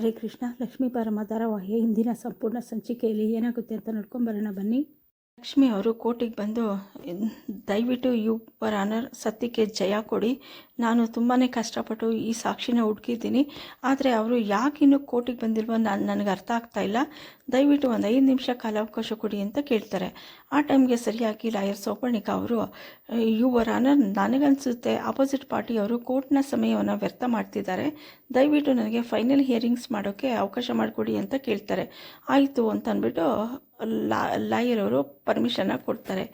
ಹರೇ ಕೃಷ್ಣ ಲಕ್ಷ್ಮೀ ಪರಮ ಧಾರಾವಾಹಿಯ ಇಂದಿನ ಸಂಪೂರ್ಣ ಸಂಚಿಕೆಯಲ್ಲಿ ಏನಾಗುತ್ತೆ ಅಂತ ನೋಡ್ಕೊಂಬರೋಣ ಬನ್ನಿ. ಲಕ್ಷ್ಮಿ ಅವರು ಕೋರ್ಟಿಗೆ ಬಂದು, ದಯವಿಟ್ಟು ಯು ಪರ್ ಆನರ್, ಸತ್ಯಕ್ಕೆ ಜಯ ಕೊಡಿ. ನಾನು ತುಂಬಾ ಕಷ್ಟಪಟ್ಟು ಈ ಸಾಕ್ಷಿನ ಹುಡುಕಿದ್ದೀನಿ. ಆದರೆ ಅವರು ಯಾಕೆ ಕೋರ್ಟಿಗೆ ಬಂದಿಲ್ವೋ ನಾನು ನನಗೆ ಅರ್ಥ ಆಗ್ತಾ ಇಲ್ಲ. ದಯವಿಟ್ಟು ಒಂದು ಐದು ನಿಮಿಷ ಕಾಲಾವಕಾಶ ಕೊಡಿ ಅಂತ ಕೇಳ್ತಾರೆ. ಆ ಟೈಮ್ಗೆ ಸರಿಯಾಗಿ ಲಾಯರ್ ಸೌಪರ್ಣಿಕ ಅವರು ಯುವರ್ ಆನರ್, ನನಗನ್ಸುತ್ತೆ. ಅಪೋಸಿಟ್ ಪಾರ್ಟಿ ಅವರು ಕೋರ್ಟ್ನ ಸಮಯವನ್ನು ವ್ಯರ್ಥ ಮಾಡ್ತಿದ್ದಾರೆ. ದಯವಿಟ್ಟು ನನಗೆ ಫೈನಲ್ ಹಿಯರಿಂಗ್ಸ್ ಮಾಡೋಕ್ಕೆ ಅವಕಾಶ ಮಾಡಿಕೊಡಿ ಅಂತ ಕೇಳ್ತಾರೆ. ಆಯಿತು ಅಂತ ಅಂದ್ಬಿಟ್ಟು ಲಾ ಲಾಯರ್ ಅವರು ಪರ್ಮಿಷನ್ನ ಕೊಡ್ತಾರೆ.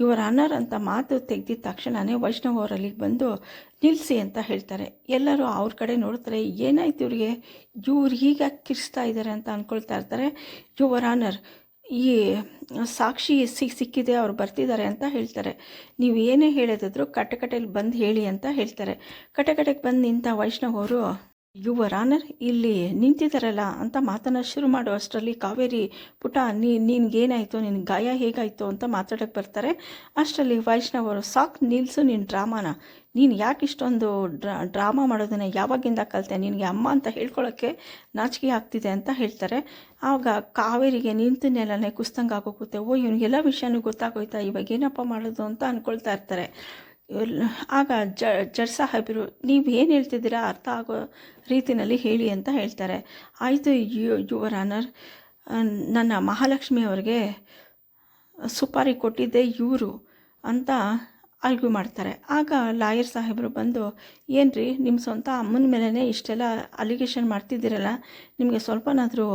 ಯುವರ್ ಆನರ್ ಅಂತ ಮಾತು ತೆಗೆದಿದ್ದ ತಕ್ಷಣವೇ ವೈಷ್ಣವ್ ಅವರು ಬಂದು ನಿಲ್ಲಿಸಿ ಅಂತ ಹೇಳ್ತಾರೆ. ಎಲ್ಲರೂ ಅವ್ರ ಕಡೆ ನೋಡ್ತಾರೆ, ಏನಾಯ್ತು ಇವ್ರಿಗೆ? ಇವ್ರು ಹೀಗೆ ಕಿರಿಸ್ತಾ ಇದ್ದಾರೆ ಅಂತ ಅಂದ್ಕೊಳ್ತಾ ಇರ್ತಾರೆ. ಯುವರ್ ಆನರ್ ಈ ಸಾಕ್ಷಿ ಸಿಕ್ ಸಿಕ್ಕಿದೆ, ಅವ್ರು ಬರ್ತಿದ್ದಾರೆ ಅಂತ ಹೇಳ್ತಾರೆ. ನೀವು ಏನೇ ಹೇಳೋದಿದ್ರು ಕಟಕಟೆಯಲ್ಲಿ ಬಂದು ಹೇಳಿ ಅಂತ ಹೇಳ್ತಾರೆ. ಕಟಕಟೆಗೆ ಬಂದು ನಿಂತ ವೈಷ್ಣವರು ಯುವರ್ ರಾನರ್, ಇಲ್ಲಿ ನಿಂತಿದ್ದಾರಲ್ಲ ಅಂತ ಮಾತನ್ನ ಶುರು ಮಾಡೋ ಅಷ್ಟರಲ್ಲಿ. ಕಾವೇರಿ ಪುಟ, ನೀ ನಿನಗೇನಾಯಿತು ನಿನ್ನ ಗಾಯ ಹೇಗಾಯಿತು ಅಂತ ಮಾತಾಡೋಕ್ಕೆ ಬರ್ತಾರೆ. ಅಷ್ಟರಲ್ಲಿ ವೈಷ್ಣವ್ ಅವರು, ಸಾಕು ನಿಲ್ಲಿಸು ನಿನ್ನ ಡ್ರಾಮಾನ. ನೀನು ಯಾಕೆ ಇಷ್ಟೊಂದು ಡ್ರಾ ಡ್ರಾಮಾ ಮಾಡೋದನ್ನ ಯಾವಾಗಿಂದ ಕಲಿತೆ? ನಿನಗೆ ಅಮ್ಮ ಅಂತ ಹೇಳ್ಕೊಳ್ಳೋಕ್ಕೆ ನಾಚಿಕೆ ಆಗ್ತಿದೆ ಅಂತ ಹೇಳ್ತಾರೆ. ಆವಾಗ ಕಾವೇರಿಗೆ ನಿಂತು ನೆಲನೆ ಕುಸ್ತಂಗೆ ಆಗೋಗುತ್ತೆ ಓ, ಇವನಿಗೆಲ್ಲ ವಿಷಯನೂ ಗೊತ್ತಾಗೋಯ್ತಾ? ಇವಾಗ ಏನಪ್ಪ ಮಾಡೋದು ಅಂತ ಅಂದ್ಕೊಳ್ತಾ ಇರ್ತಾರೆ. ಆಗ ಜ, ಜಡ್ ಸಾಹೇಬರು ನೀವು ಏನು ಹೇಳ್ತಿದ್ದೀರಾ ಅರ್ಥ ಆಗೋ ರೀತಿಯಲ್ಲಿ ಹೇಳಿ ಅಂತ ಹೇಳ್ತಾರೆ. ಆಯಿತು ಯು, ಯುವರ್ ಆನರ್ ನನ್ನ ಮಹಾಲಕ್ಷ್ಮಿ ಅವರಿಗೆ ಸುಪಾರಿ ಕೊಟ್ಟಿದ್ದೆ ಇವರು ಅಂತ ಆರ್ಗ್ಯೂ ಮಾಡ್ತಾರೆ. ಆಗ ಲಾಯರ್ ಸಾಹೇಬರು ಬಂದು ಏನು ರೀ ನಿಮ್ಮ ಸ್ವಂತ ಅಮ್ಮನ ಮೇಲೇ ಇಷ್ಟೆಲ್ಲ ಅಲಿಗೇಷನ್ ಮಾಡ್ತಿದ್ದೀರಲ್ಲ, ನಿಮಗೆ ಸ್ವಲ್ಪನಾದರೂ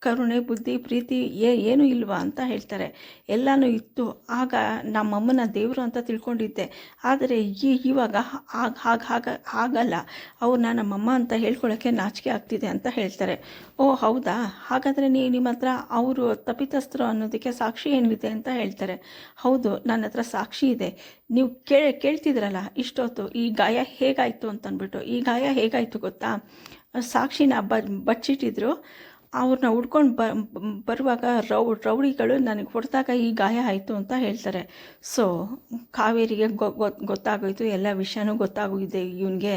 ಕರುಣೆ, ಬುದ್ಧಿ, ಪ್ರೀತಿ ಏ, ಏನೂ ಇಲ್ವಾ ಅಂತ ಹೇಳ್ತಾರೆ. ಎಲ್ಲನೂ ಇತ್ತು. ಆಗ ನಮ್ಮಮ್ಮನ ದೇವರು ಅಂತ ತಿಳ್ಕೊಂಡಿದ್ದೆ. ಆದರೆ ಈ ಇವಾಗ ಆಗ ಹಾಗೆ, ಹಾಗ ಆಗಲ್ಲ ಅವ್ರನ್ನ ನಮ್ಮಮ್ಮ ಅಂತ ಹೇಳ್ಕೊಳ್ಳೋಕ್ಕೆ ನಾಚಿಕೆ ಆಗ್ತಿದೆ ಅಂತ ಹೇಳ್ತಾರೆ. ಓ, ಹೌದಾ? ಹಾಗಾದರೆ ನೀ ನಿಮ್ಮ ಹತ್ರ ಅವರು ತಪ್ಪಿತಸ್ಥರು ಅನ್ನೋದಕ್ಕೆ ಸಾಕ್ಷಿ ಏನಿದೆ ಅಂತ ಹೇಳ್ತಾರೆ. ಹೌದು, ನನ್ನ ಹತ್ರ ಸಾಕ್ಷಿ ಇದೆ. ನೀವು ಕೇ ಕೇಳ್ತಿದ್ರಲ್ಲ, ಇಷ್ಟೊತ್ತು. ಈ ಗಾಯ ಹೇಗಾಯಿತು ಅಂತಂದ್ಬಿಟ್ಟು ಈ ಗಾಯ ಹೇಗಾಯಿತು ಗೊತ್ತಾ? ಸಾಕ್ಷಿನ ಬಚ್ಚಿಟ್ಟಿದ್ರು. ಅವ್ರನ್ನ ಹುಡ್ಕೊಂಡು ಬ ಬರುವಾಗ ರೌ, ರೌಡಿಗಳು ನನಗೆ ಹೊಡೆದಾಗ ಈ ಗಾಯ ಆಯಿತು ಅಂತ ಹೇಳ್ತಾರೆ. ಸೊ ಕಾವೇರಿಗೆ ಗೊತ್ತಾಗೋಯ್ತು, ಎಲ್ಲ ವಿಷಯನೂ ಗೊತ್ತಾಗೋಗಿದೆ. ಇವನಿಗೆ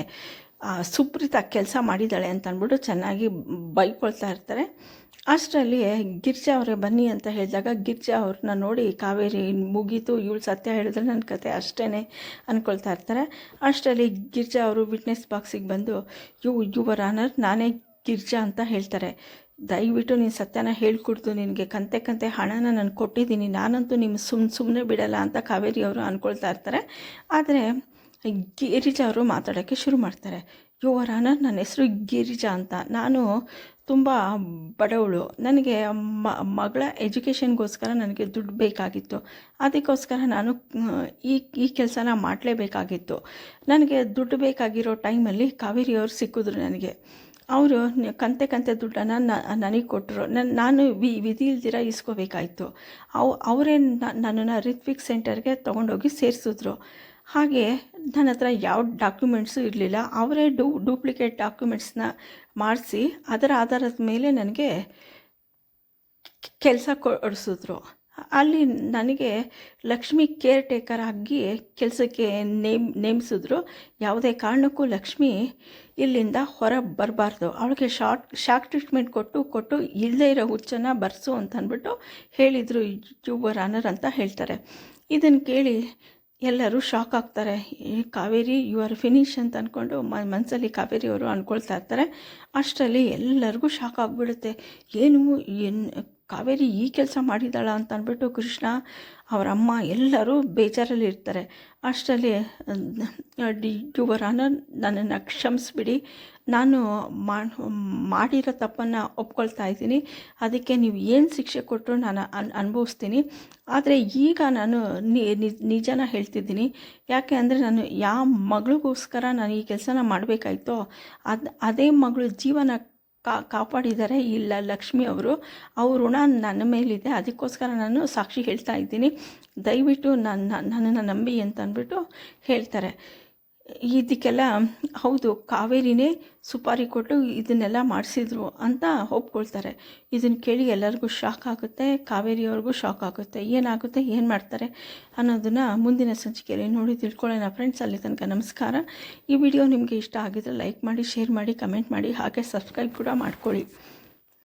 ಸುಪ್ರೀತ ಕೆಲಸ ಮಾಡಿದ್ದಾಳೆ ಅಂತ ಅಂದ್ಬಿಟ್ಟು ಚೆನ್ನಾಗಿ ಬೈಕೊಳ್ತಾ ಇರ್ತಾರೆ. ಅಷ್ಟರಲ್ಲಿ ಗಿರ್ಜಾ ಅವರೇ ಬನ್ನಿ ಅಂತ ಹೇಳಿದಾಗ ಗಿರ್ಜಾ ಅವ್ರನ್ನ ನೋಡಿ ಕಾವೇರಿ ಮುಗೀತು, ಇವಳು ಸತ್ಯ ಹೇಳಿದ್ರೆ ನನ್ನ ಕತೆ ಅಷ್ಟೇ ಅಂದ್ಕೊಳ್ತಾ ಇರ್ತಾರೆ. ಅಷ್ಟರಲ್ಲಿ ಗಿರ್ಜಾ ಅವರು ವಿಟ್ನೆಸ್ ಬಾಕ್ಸಿಗೆ ಬಂದು, ಯು ಯುವರ್ ಆನರ್ ನಾನೇ ಗಿರ್ಜಾ ಅಂತ ಹೇಳ್ತಾರೆ. ದಯವಿಟ್ಟು ನೀನು ಸತ್ಯನ ಹೇಳ್ಕೊಡ್ತು ನಿನಗೆ ಕಂತೆ ಕಂತೆ ಹಣನ ನಾನು ಕೊಟ್ಟಿದ್ದೀನಿ, ನಾನಂತೂ ನಿಮ್ಮ ಸುಮ್ ಸುಮ್ಮನೆ ಬಿಡಲ್ಲ ಅಂತ ಕಾವೇರಿ ಅವರು ಅಂದ್ಕೊಳ್ತಾ ಇರ್ತಾರೆ. ಆದರೆ ಗಿರಿಜಾ ಅವರು ಮಾತಾಡೋಕ್ಕೆ ಶುರು ಮಾಡ್ತಾರೆ. ಯುವರಾನ ನನ್ನ ಹೆಸರು ಗಿರಿಜಾ ಅಂತ. ನಾನು ತುಂಬ ಬಡವಳು. ನನಗೆ ಮ, ಮಗಳ ಎಜುಕೇಷನ್ಗೋಸ್ಕರ ನನಗೆ ದುಡ್ಡು ಬೇಕಾಗಿತ್ತು. ಅದಕ್ಕೋಸ್ಕರ ನಾನು, ಈ ಈ ಕೆಲಸನ ಮಾಡಲೇಬೇಕಾಗಿತ್ತು. ನನಗೆ ದುಡ್ಡು ಬೇಕಾಗಿರೋ ಟೈಮಲ್ಲಿ ಕಾವೇರಿಯವರು ಸಿಕ್ಕಿದ್ರು ನನಗೆ. ಅವರು ಕಂತೆ ಕಂತೆ ದುಡ್ಡನ್ನು ನನಗೆ ಕೊಟ್ಟರು ನನ್ನ ನಾನು ವಿ ವಿಧಿ ಇಲ್ದಿರ ಇಸ್ಕೋಬೇಕಾಯಿತು. ಅವು ಅವರೇ ನನ್ನನ್ನು ರಿತ್ವಿಕ್ ಸೆಂಟರ್ಗೆ ತೊಗೊಂಡೋಗಿ ಸೇರಿಸಿದ್ರು. ಹಾಗೆ ನನ್ನ ಹತ್ರ ಯಾವ ಡಾಕ್ಯುಮೆಂಟ್ಸು ಇರಲಿಲ್ಲ. ಅವರೇ ಡೂ ಡೂಪ್ಲಿಕೇಟ್ ಡಾಕ್ಯುಮೆಂಟ್ಸ್ನ ಮಾಡಿಸಿ ಅದರ ಆಧಾರದ ಮೇಲೆ ನನಗೆ ಕೆಲಸ ಕೊಡಿಸಿದ್ರು. ಅಲ್ಲಿ ನನಗೆ ಲಕ್ಷ್ಮಿ ಕೇರ್ ಟೇಕರ್ ಆಗಿ ಕೆಲಸಕ್ಕೆ ನೇಮ್, ನೇಮಿಸಿದ್ರು. ಯಾವುದೇ ಕಾರಣಕ್ಕೂ ಲಕ್ಷ್ಮಿ ಇಲ್ಲಿಂದ ಹೊರ ಬರಬಾರ್ದು. ಅವಳಿಗೆ ಶಾರ್ಟ್ ಶಾಕ್ ಟ್ರೀಟ್ಮೆಂಟ್ ಕೊಟ್ಟು ಕೊಟ್ಟು ಇಲ್ಲದೇ ಇರೋ ಹುಚ್ಚನ್ನು ಬರ್ಸು ಅಂತ ಅಂದ್ಬಿಟ್ಟು ಹೇಳಿದರು ಯುವರ್ ಅನರ್ ಅಂತ ಹೇಳ್ತಾರೆ. ಇದನ್ನು ಕೇಳಿ ಎಲ್ಲರೂ ಶಾಕ್ ಆಗ್ತಾರೆ. ಈ ಕಾವೇರಿ ಯು ಆರ್ ಫಿನಿಶ್ ಅಂತ ಅಂದ್ಕೊಂಡು ಮನಸ್ಸಲ್ಲಿ ಕಾವೇರಿ ಅವರು ಅಂದ್ಕೊಳ್ತಾ ಇರ್ತಾರೆ. ಅಷ್ಟರಲ್ಲಿ ಎಲ್ಲರಿಗೂ ಶಾಕ್ ಆಗಿಬಿಡುತ್ತೆ. ಏನು ಏನು ಕಾವೇರಿ ಈ ಕೆಲಸ ಮಾಡಿದ್ದಾಳ ಅಂತ ಅಂದ್ಬಿಟ್ಟು ಕೃಷ್ಣ ಅವರ ಅಮ್ಮ ಎಲ್ಲರೂ ಬೇಜಾರಲ್ಲಿ ಇರ್ತಾರೆ. ಅಷ್ಟರಲ್ಲಿ ಡಿ ಯುವರ್ ಆನರ್ ನನ್ನನ್ನು ಕ್ಷಮಿಸ್ಬಿಡಿ. ನಾನು ಮಾಡಿರೋ ತಪ್ಪನ್ನು ಒಪ್ಕೊಳ್ತಾ ಇದ್ದೀನಿ. ಅದಕ್ಕೆ ನೀವು ಏನು ಶಿಕ್ಷೆ ಕೊಟ್ಟರು ನಾನು ಅನ್, ಅನುಭವಿಸ್ತೀನಿ. ಆದರೆ ಈಗ ನಾನು ನಿಜನ ಹೇಳ್ತಿದ್ದೀನಿ. ಯಾಕೆ ಅಂದರೆ ನಾನು ಯಾವ ಮಗಳಿಗೋಸ್ಕರ ನಾನು ಈ ಕೆಲಸನ ಮಾಡಬೇಕಾಯ್ತೋ, ಅದು, ಅದೇ ಮಗಳು ಜೀವನ ಕಾ ಕಾಪಾಡಿದ್ದಾರೆ ಇಲ್ಲ ಲಕ್ಷ್ಮಿ ಅವರು, ಅವ್ರ ಋಣ ನನ್ನ ಮೇಲಿದೆ, ಅದಕ್ಕೋಸ್ಕರ ನಾನು ಸಾಕ್ಷಿ ಹೇಳ್ತಾ ಇದ್ದೀನಿ. ದಯವಿಟ್ಟು ನನ್ನ, ನನ್ನನ್ನು ನಂಬಿ ಅಂತ ಅಂದ್ಬಿಟ್ಟು ಹೇಳ್ತಾರೆ. ಇದಕ್ಕೆಲ್ಲ, ಹೌದು, ಕಾವೇರಿನೇ ಸುಪಾರಿ ಕೊಟ್ಟು ಇದನ್ನೆಲ್ಲ ಮಾಡಿಸಿದ್ರು ಅಂತ ಒಪ್ಕೊಳ್ತಾರೆ. ಇದನ್ನು ಕೇಳಿ ಎಲ್ಲರಿಗೂ ಶಾಕ್ ಆಗುತ್ತೆ, ಕಾವೇರಿಯವ್ರಿಗೂ ಶಾಕ್ ಆಗುತ್ತೆ. ಏನಾಗುತ್ತೆ, ಏನು ಮಾಡ್ತಾರೆ ಅನ್ನೋದನ್ನು ಮುಂದಿನ ಸಂಚಿಕೆಯಲ್ಲಿ ನೋಡಿ ತಿಳ್ಕೊಳ್ಳೋಣ. ಫ್ರೆಂಡ್ಸ್ ಅಲ್ಲಿ ತನಕ ನಮಸ್ಕಾರ. ಈ ವಿಡಿಯೋ ನಿಮಗೆ ಇಷ್ಟ ಆಗಿದ್ರೆ ಲೈಕ್ ಮಾಡಿ ಶೇರ್ ಮಾಡಿ ಕಮೆಂಟ್ ಮಾಡಿ, ಹಾಗೆ ಸಬ್ಸ್ಕ್ರೈಬ್ ಕೂಡ ಮಾಡ್ಕೊಳ್ಳಿ.